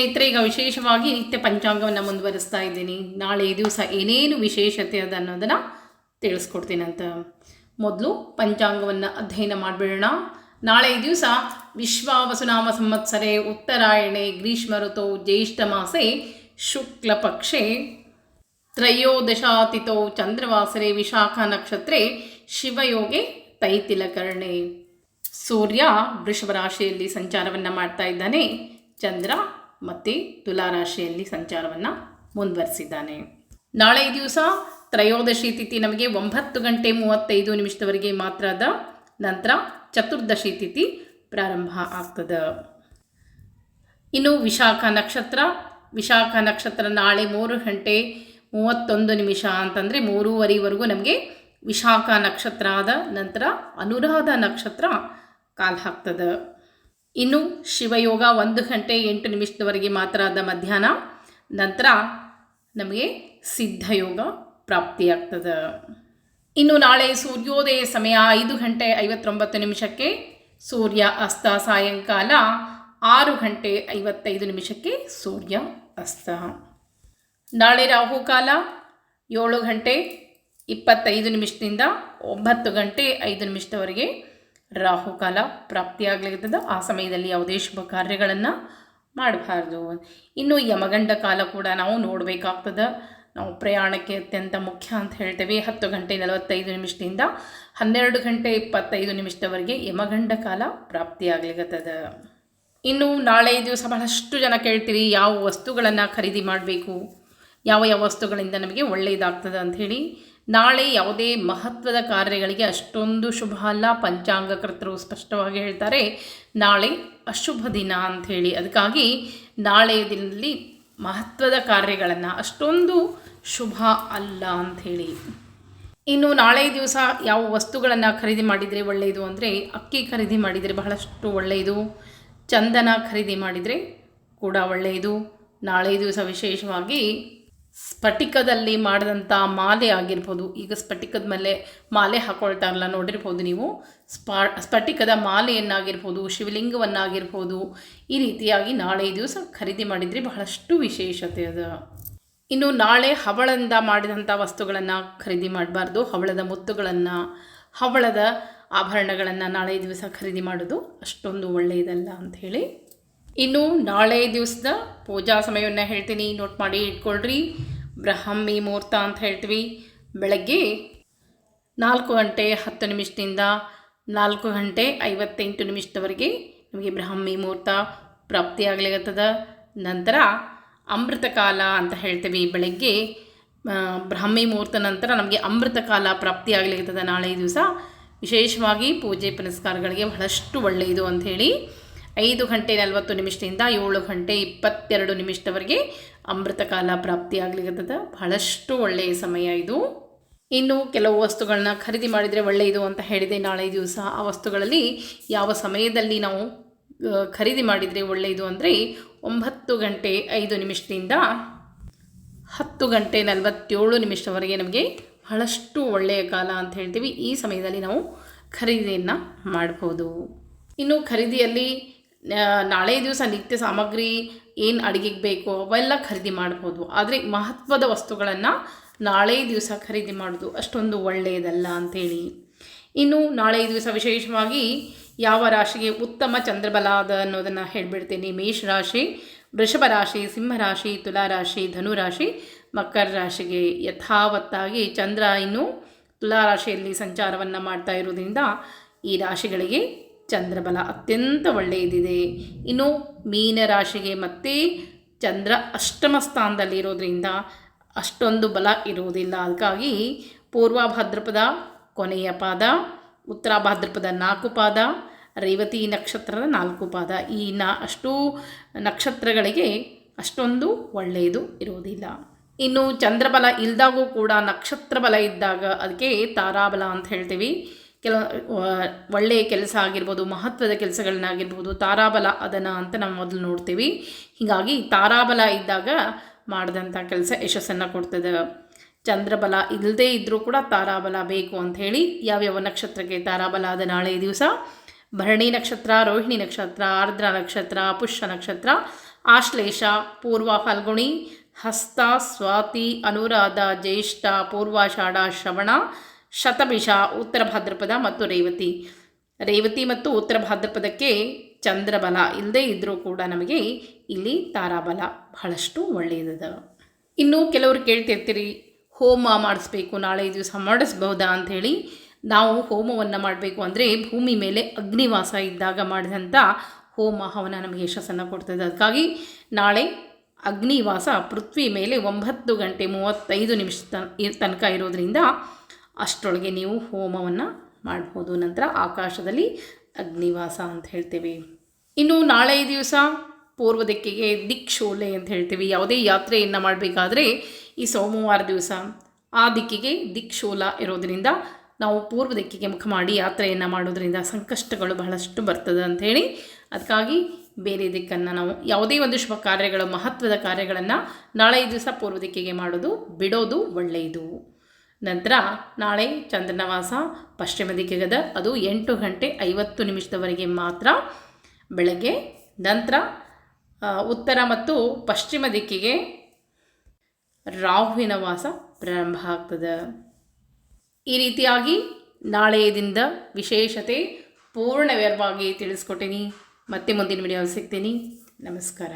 ಸ್ನೇಹಿತರೆ, ಈಗ ವಿಶೇಷವಾಗಿ ನಿತ್ಯ ಪಂಚಾಂಗವನ್ನು ಮುಂದುವರಿಸ್ತಾ ಇದ್ದೀನಿ. ನಾಳೆ ಈ ದಿವಸ ಏನೇನು ವಿಶೇಷತೆ ಅದ ಅನ್ನೋದನ್ನು ತಿಳಿಸ್ಕೊಡ್ತೀನಂತ ಮೊದಲು ಪಂಚಾಂಗವನ್ನು ಅಧ್ಯಯನ ಮಾಡಿಬಿಡೋಣ. ನಾಳೆ ಈ ದಿವಸ ವಿಶ್ವಾವಸುನಾಮ ಸಂವತ್ಸರೆ, ಉತ್ತರಾಯಣೆ, ಗ್ರೀಷ್ಮ ಋತು, ಜ್ಯೇಷ್ಠ ಮಾಸೆ, ಶುಕ್ಲ ಪಕ್ಷೆ, ತ್ರಯೋದಶಾತಿಥೋ, ಚಂದ್ರವಾಸರೆ, ವಿಶಾಖ ನಕ್ಷತ್ರೆ, ಶಿವಯೋಗೆ, ತೈತಿಲಕರ್ಣೆ. ಸೂರ್ಯ ವೃಷಭ ರಾಶಿಯಲ್ಲಿ ಸಂಚಾರವನ್ನು ಮಾಡ್ತಾ ಇದ್ದಾನೆ. ಚಂದ್ರ ಮತ್ತು ತುಲಾರಾಶಿಯಲ್ಲಿ ಸಂಚಾರವನ್ನು ಮುಂದುವರಿಸಿದ್ದಾನೆ. ನಾಳೆ ದಿವಸ ತ್ರಯೋದಶಿ ತಿಥಿ ನಮಗೆ ಒಂಬತ್ತು ಗಂಟೆ ಮೂವತ್ತೈದು ನಿಮಿಷದವರೆಗೆ ಮಾತ್ರ ಅದ ನಂತರ ಚತುರ್ದಶಿ ತಿಥಿ ಪ್ರಾರಂಭ ಆಗ್ತದೆ. ಇನ್ನು ವಿಶಾಖ ನಕ್ಷತ್ರ ವಿಶಾಖ ನಕ್ಷತ್ರ ನಾಳೆ ಮೂರು ಗಂಟೆ ಮೂವತ್ತೊಂದು ನಿಮಿಷ ಅಂತಂದರೆ ಮೂರುವರೆವರೆಗೂ ನಮಗೆ ವಿಶಾಖ ನಕ್ಷತ್ರ ಆದ ನಂತರ ಅನುರಾಧ ನಕ್ಷತ್ರ ಕಾಲು ಹಾಕ್ತದೆ. ಇನ್ನು ಶಿವಯೋಗ ಒಂದು ಗಂಟೆ ಎಂಟು ನಿಮಿಷದವರೆಗೆ ಮಾತ್ರ ಆದ ಮಧ್ಯಾಹ್ನ, ನಂತರ ನಮಗೆ ಸಿದ್ಧಯೋಗ ಪ್ರಾಪ್ತಿಯಾಗ್ತದೆ. ಇನ್ನು ನಾಳೆ ಸೂರ್ಯೋದಯ ಸಮಯ ಐದು ಗಂಟೆ ಐವತ್ತೊಂಬತ್ತು ನಿಮಿಷಕ್ಕೆ, ಸೂರ್ಯ ಅಸ್ತ ಸಾಯಂಕಾಲ ಆರು ಗಂಟೆ ಐವತ್ತೈದು ನಿಮಿಷಕ್ಕೆ ಸೂರ್ಯ ಅಸ್ತ. ನಾಳೆ ರಾಹುಕಾಲ ಏಳು ಗಂಟೆ ಇಪ್ಪತ್ತೈದು ನಿಮಿಷದಿಂದ ಒಂಬತ್ತು ಗಂಟೆ ಐದು ನಿಮಿಷದವರೆಗೆ ರಾಹುಕಾಲ ಪ್ರಾಪ್ತಿಯಾಗಲಿರ್ತದೆ ಆ ಸಮಯದಲ್ಲಿ ಯಾವುದೇ ಶುಭ ಕಾರ್ಯಗಳನ್ನು ಮಾಡಬಾರ್ದು. ಇನ್ನು ಯಮಗಂಡ ಕಾಲ ಕೂಡ ನಾವು ನೋಡಬೇಕಾಗ್ತದೆ. ನಾವು ಪ್ರಯಾಣಕ್ಕೆ ಅತ್ಯಂತ ಮುಖ್ಯ ಅಂತ ಹೇಳ್ತೇವೆ. ಹತ್ತು ಗಂಟೆ ನಲವತ್ತೈದು ನಿಮಿಷದಿಂದ ಹನ್ನೆರಡು ಗಂಟೆ ಇಪ್ಪತ್ತೈದು ನಿಮಿಷದವರೆಗೆ ಯಮಗಂಡ ಕಾಲ ಪ್ರಾಪ್ತಿಯಾಗ್ಲಿಕತ್ತದ. ಇನ್ನು ನಾಳೆ ದಿವಸ ಬಹಳಷ್ಟು ಜನ ಕೇಳ್ತೀರಿ, ಯಾವ ವಸ್ತುಗಳನ್ನು ಖರೀದಿ ಮಾಡಬೇಕು? ಯಾವ ಯಾವ ವಸ್ತುಗಳಿಂದ ನಮಗೆ ಒಳ್ಳೆಯದಾಗ್ತದೆ ಅಂಥೇಳಿ ನಾಳೆ ಯಾವುದೇ ಮಹತ್ವದ ಕಾರ್ಯಗಳಿಗೆ ಅಷ್ಟೊಂದು ಶುಭ ಅಲ್ಲ. ಪಂಚಾಂಗಕರ್ತರು ಸ್ಪಷ್ಟವಾಗಿ ಹೇಳ್ತಾರೆ, ನಾಳೆ ಅಶುಭ ದಿನ ಅಂಥೇಳಿ ಅದಕ್ಕಾಗಿ ನಾಳೆಯ ದಿನದಲ್ಲಿ ಮಹತ್ವದ ಕಾರ್ಯಗಳನ್ನು ಅಷ್ಟೊಂದು ಶುಭ ಅಲ್ಲ ಅಂಥೇಳಿ ಇನ್ನು ನಾಳೆ ದಿವಸ ಯಾವ ವಸ್ತುಗಳನ್ನು ಖರೀದಿ ಮಾಡಿದರೆ ಒಳ್ಳೆಯದು ಅಂದರೆ ಅಕ್ಕಿ ಖರೀದಿ ಮಾಡಿದರೆ ಬಹಳಷ್ಟು ಒಳ್ಳೆಯದು. ಚಂದನ ಖರೀದಿ ಮಾಡಿದರೆ ಕೂಡ ಒಳ್ಳೆಯದು. ನಾಳೆ ದಿವಸ ವಿಶೇಷವಾಗಿ ಸ್ಫಟಿಕದಲ್ಲಿ ಮಾಡಿದಂಥ ಮಾಲೆ ಆಗಿರ್ಬೋದು. ಈಗ ಸ್ಫಟಿಕದ ಮೇಲೆ ಮಾಲೆ ಹಾಕೊಳ್ತಾರಲ್ಲ ನೋಡಿರ್ಬೋದು ನೀವು. ಸ್ಪಾ, ಸ್ಫಟಿಕದ ಮಾಲೆಯನ್ನಾಗಿರ್ಬೋದು, ಶಿವಲಿಂಗವನ್ನಾಗಿರ್ಬೋದು, ಈ ರೀತಿಯಾಗಿ ನಾಳೆ ದಿವಸ ಖರೀದಿ ಮಾಡಿದರೆ ಬಹಳಷ್ಟು ವಿಶೇಷತೆ ಅದ. ಇನ್ನು ನಾಳೆ ಹವಳದಿಂದ ಮಾಡಿದಂಥ ವಸ್ತುಗಳನ್ನು ಖರೀದಿ ಮಾಡಬಾರ್ದು. ಹವಳದ ಮುತ್ತುಗಳನ್ನು, ಹವಳದ ಆಭರಣಗಳನ್ನು ನಾಳೆ ದಿವಸ ಖರೀದಿ ಮಾಡೋದು ಅಷ್ಟೊಂದು ಒಳ್ಳೆಯದಲ್ಲ ಅಂಥೇಳಿ ಇನ್ನು ನಾಳೆ ದಿವಸದ ಪೂಜಾ ಸಮಯವನ್ನು ಹೇಳ್ತೀನಿ. ನೋಟ್ ಮಾಡಿ ಇಟ್ಕೊಳ್ರಿ. ಬ್ರಹ್ಮಿ ಮುಹೂರ್ತ ಅಂತ ಹೇಳ್ತೀವಿ. ಬೆಳಗ್ಗೆ ನಾಲ್ಕು ಗಂಟೆ ಹತ್ತು ನಿಮಿಷದಿಂದ ನಾಲ್ಕು ಗಂಟೆ ಐವತ್ತೆಂಟು ನಿಮಿಷದವರೆಗೆ ನಮಗೆ ಬ್ರಹ್ಮಿ ಮುಹೂರ್ತ ಪ್ರಾಪ್ತಿಯಾಗಲಿಗತ್ತದ ನಂತರ ಅಮೃತ ಕಾಲ ಅಂತ ಹೇಳ್ತೀವಿ. ಬೆಳಗ್ಗೆ ಬ್ರಹ್ಮಿ ಮುಹೂರ್ತ ನಂತರ ನಮಗೆ ಅಮೃತ ಕಾಲ ಪ್ರಾಪ್ತಿಯಾಗಲಿರ್ತದೆ ನಾಳೆ ದಿವಸ. ವಿಶೇಷವಾಗಿ ಪೂಜೆ ಪುನಸ್ಕಾರಗಳಿಗೆ ಬಹಳಷ್ಟು ಒಳ್ಳೆಯದು ಅಂಥೇಳಿ ಐದು ಗಂಟೆ ನಲವತ್ತು ನಿಮಿಷದಿಂದ ಏಳು ಗಂಟೆ ಇಪ್ಪತ್ತೆರಡು ನಿಮಿಷದವರೆಗೆ ಅಮೃತ ಕಾಲ ಪ್ರಾಪ್ತಿಯಾಗಲಿರ್ತದೆ ಬಹಳಷ್ಟು ಒಳ್ಳೆಯ ಸಮಯ ಇದು. ಇನ್ನು ಕೆಲವು ವಸ್ತುಗಳನ್ನ ಖರೀದಿ ಮಾಡಿದರೆ ಒಳ್ಳೆಯದು ಅಂತ ಹೇಳಿದೆ. ನಾಳೆ ದಿವಸ ಆ ವಸ್ತುಗಳಲ್ಲಿ ಯಾವ ಸಮಯದಲ್ಲಿ ನಾವು ಖರೀದಿ ಮಾಡಿದರೆ ಒಳ್ಳೆಯದು ಅಂದರೆ ಒಂಬತ್ತು ಗಂಟೆ ಐದು ನಿಮಿಷದಿಂದ ಹತ್ತು ಗಂಟೆ ನಲವತ್ತೇಳು ನಿಮಿಷದವರೆಗೆ ನಮಗೆ ಬಹಳಷ್ಟು ಒಳ್ಳೆಯ ಕಾಲ ಅಂತ ಹೇಳ್ತೀವಿ. ಈ ಸಮಯದಲ್ಲಿ ನಾವು ಖರೀದಿಯನ್ನು ಮಾಡ್ಬೋದು. ಇನ್ನು ಖರೀದಿಯಲ್ಲಿ ನಾಳೆ ದಿವಸ ನಿತ್ಯ ಸಾಮಗ್ರಿ ಏನು ಅಡುಗೆಗೆ ಬೇಕೋ ಅವೆಲ್ಲ ಖರೀದಿ ಮಾಡ್ಬೋದು. ಆದರೆ ಮಹತ್ವದ ವಸ್ತುಗಳನ್ನು ನಾಳೆ ದಿವಸ ಖರೀದಿ ಮಾಡೋದು ಅಷ್ಟೊಂದು ಒಳ್ಳೆಯದಲ್ಲ ಅಂಥೇಳಿ ಇನ್ನು ನಾಳೆ ದಿವಸ ವಿಶೇಷವಾಗಿ ಯಾವ ರಾಶಿಗೆ ಉತ್ತಮ ಚಂದ್ರಬಲ ಅದ ಅನ್ನೋದನ್ನು ಹೇಳಿಬಿಡ್ತೀನಿ. ಮೇಷರಾಶಿ ವೃಷಭ ರಾಶಿ ಸಿಂಹರಾಶಿ ತುಲಾ ರಾಶಿ ಧನುರಾಶಿ ಮಕರ ರಾಶಿಗೆ ಯಥಾವತ್ತಾಗಿ ಚಂದ್ರ ಇನ್ನು ತುಲಾ ರಾಶಿಯಲ್ಲಿ ಸಂಚಾರವನ್ನು ಮಾಡ್ತಾ ಇರೋದ್ರಿಂದ ಈ ರಾಶಿಗಳಿಗೆ ಚಂದ್ರಬಲ ಅತ್ಯಂತ ಒಳ್ಳೆಯದಿದೆ. ಇನ್ನು ಮೀನ ರಾಶಿಗೆ ಮತ್ತೆ ಚಂದ್ರ ಅಷ್ಟಮ ಸ್ಥಾನದಲ್ಲಿ ಇರೋದ್ರಿಂದ ಅಷ್ಟೊಂದು ಬಲ ಇರುವುದಿಲ್ಲ. ಅದಕ್ಕಾಗಿ ಪೂರ್ವಭಾದ್ರಪದ ಕೊನೆಯ ಪಾದ, ಉತ್ತರ ಭಾದ್ರಪದ ನಾಲ್ಕು ಪಾದ, ರೇವತಿ ನಕ್ಷತ್ರದ ನಾಲ್ಕು ಪಾದ. ಈ ನಾ ಅಷ್ಟೂ ನಕ್ಷತ್ರಗಳಿಗೆ ಅಷ್ಟೊಂದು ಒಳ್ಳೆಯದು ಇರುವುದಿಲ್ಲ. ಇನ್ನು ಚಂದ್ರಬಲ ಇಲ್ದಾಗೂ ಕೂಡ ನಕ್ಷತ್ರ ಬಲ ಇದ್ದಾಗ ಅದಕ್ಕೆ ತಾರಾಬಲ ಅಂತ ಹೇಳ್ತೀವಿ. ಕೆಲವು ಒಳ್ಳೆಯ ಕೆಲಸ ಆಗಿರ್ಬೋದು, ಮಹತ್ವದ ಕೆಲಸಗಳನ್ನಾಗಿರ್ಬೋದು, ತಾರಾಬಲ ಅದನ್ನು ಅಂತ ನಾವು ಮೊದಲು ನೋಡ್ತೀವಿ. ಹೀಗಾಗಿ ತಾರಾಬಲ ಇದ್ದಾಗ ಮಾಡಿದಂಥ ಕೆಲಸ ಯಶಸ್ಸನ್ನು ಕೊಡ್ತದೆ. ಚಂದ್ರಬಲ ಇಲ್ಲದೇ ಇದ್ದರೂ ಕೂಡ ತಾರಾಬಲ ಬೇಕು ಅಂತ ಹೇಳಿ ಯಾವ್ಯಾವ ನಕ್ಷತ್ರಕ್ಕೆ ತಾರಾಬಲ ಆದ ನಾಳೆ ದಿವಸ? ಭರಣಿ ನಕ್ಷತ್ರ, ರೋಹಿಣಿ ನಕ್ಷತ್ರ, ಆರ್ದ್ರ ನಕ್ಷತ್ರ ಪುಷ್ಯ ನಕ್ಷತ್ರ, ಆಶ್ಲೇಷ, ಪೂರ್ವ ಫಲ್ಗುಣಿ, ಹಸ್ತ, ಸ್ವಾತಿ, ಅನುರಾಧ, ಜ್ಯೇಷ್ಠ ಪೂರ್ವಾಷಾಢ ಶ್ರವಣ ಶತಭಿಷ ಉತ್ತರ ಭಾದ್ರಪದ ಮತ್ತು ರೇವತಿ. ರೇವತಿ ಮತ್ತು ಉತ್ತರ ಭಾದ್ರಪದಕ್ಕೆ ಚಂದ್ರಬಲ ಇಲ್ಲದೇ ಇದ್ದರೂ ಕೂಡ ನಮಗೆ ಇಲ್ಲಿ ತಾರಾಬಲ ಬಹಳಷ್ಟು ಒಳ್ಳೆಯದದ. ಇನ್ನು ಕೆಲವರು ಕೇಳ್ತಿರ್ತೀರಿ, ಹೋಮ ಮಾಡಿಸ್ಬೇಕು, ನಾಳೆ ದಿವಸ ಮಾಡಿಸ್ಬಹುದಾ ಅಂಥೇಳಿ. ನಾವು ಹೋಮವನ್ನು ಮಾಡಬೇಕು ಅಂದರೆ ಭೂಮಿ ಮೇಲೆ ಅಗ್ನಿವಾಸ ಇದ್ದಾಗ ಮಾಡಿದಂಥ ಹೋಮ ಹವನ ನಮಗೆ ಯಶಸ್ಸನ್ನು ಕೊಡ್ತದೆ. ಅದಕ್ಕಾಗಿ ನಾಳೆ ಅಗ್ನಿವಾಸ ಪೃಥ್ವಿ ಮೇಲೆ ಒಂಬತ್ತು ಗಂಟೆ ಮೂವತ್ತೈದು ನಿಮಿಷ ತನಕ ಇರೋದ್ರಿಂದ ಅಷ್ಟರೊಳಗೆ ನೀವು ಹೋಮವನ್ನು ಮಾಡ್ಬೋದು. ನಂತರ ಆಕಾಶದಲ್ಲಿ ಅಗ್ನಿವಾಸ ಅಂತ ಹೇಳ್ತೇವೆ. ಇನ್ನು ನಾಳೆ ದಿವಸ ಪೂರ್ವ ದಿಕ್ಕಿಗೆ ದಿಕ್ಷೋಲೆ ಅಂತ ಹೇಳ್ತೀವಿ. ಯಾವುದೇ ಯಾತ್ರೆಯನ್ನು ಮಾಡಬೇಕಾದ್ರೆ ಈ ಸೋಮವಾರ ದಿವಸ ಆ ದಿಕ್ಕಿಗೆ ದಿಕ್ಷೋಲ ಇರೋದರಿಂದ ನಾವು ಪೂರ್ವ ದಿಕ್ಕಿಗೆ ಮುಖ ಮಾಡಿ ಯಾತ್ರೆಯನ್ನು ಮಾಡೋದರಿಂದ ಸಂಕಷ್ಟಗಳು ಬಹಳಷ್ಟು ಬರ್ತದೆ ಅಂಥೇಳಿ ಅದಕ್ಕಾಗಿ ಬೇರೆ ದಿಕ್ಕನ್ನು ನಾವು ಯಾವುದೇ ಒಂದು ಶುಭ ಕಾರ್ಯಗಳ, ಮಹತ್ವದ ಕಾರ್ಯಗಳನ್ನು ನಾಳೆ ದಿವಸ ಪೂರ್ವ ದಿಕ್ಕಿಗೆ ಮಾಡೋದು, ಬಿಡೋದು ಒಳ್ಳೆಯದು. ನಂತರ ನಾಳೆ ಚಂದ್ರನವಾಸ ಪಶ್ಚಿಮ ದಿಕ್ಕಿಗದ ಅದು ಎಂಟು ಗಂಟೆ ಐವತ್ತು ನಿಮಿಷದವರೆಗೆ ಮಾತ್ರ. ಬೆಳಗ್ಗೆ ನಂತರ ಉತ್ತರ ಮತ್ತು ಪಶ್ಚಿಮ ದಿಕ್ಕಿಗೆ ರಾಹುವಿನ ವಾಸ ಪ್ರಾರಂಭ ಆಗ್ತದೆ. ಈ ರೀತಿಯಾಗಿ ನಾಳೆಯದಿಂದ ವಿಶೇಷತೆ ಪೂರ್ಣವೇರವಾಗಿ ತಿಳಿಸ್ಕೊಟ್ಟೀನಿ. ಮತ್ತೆ ಮುಂದಿನ ವಿಡಿಯೋ ಸಿಗ್ತೀನಿ. ನಮಸ್ಕಾರ.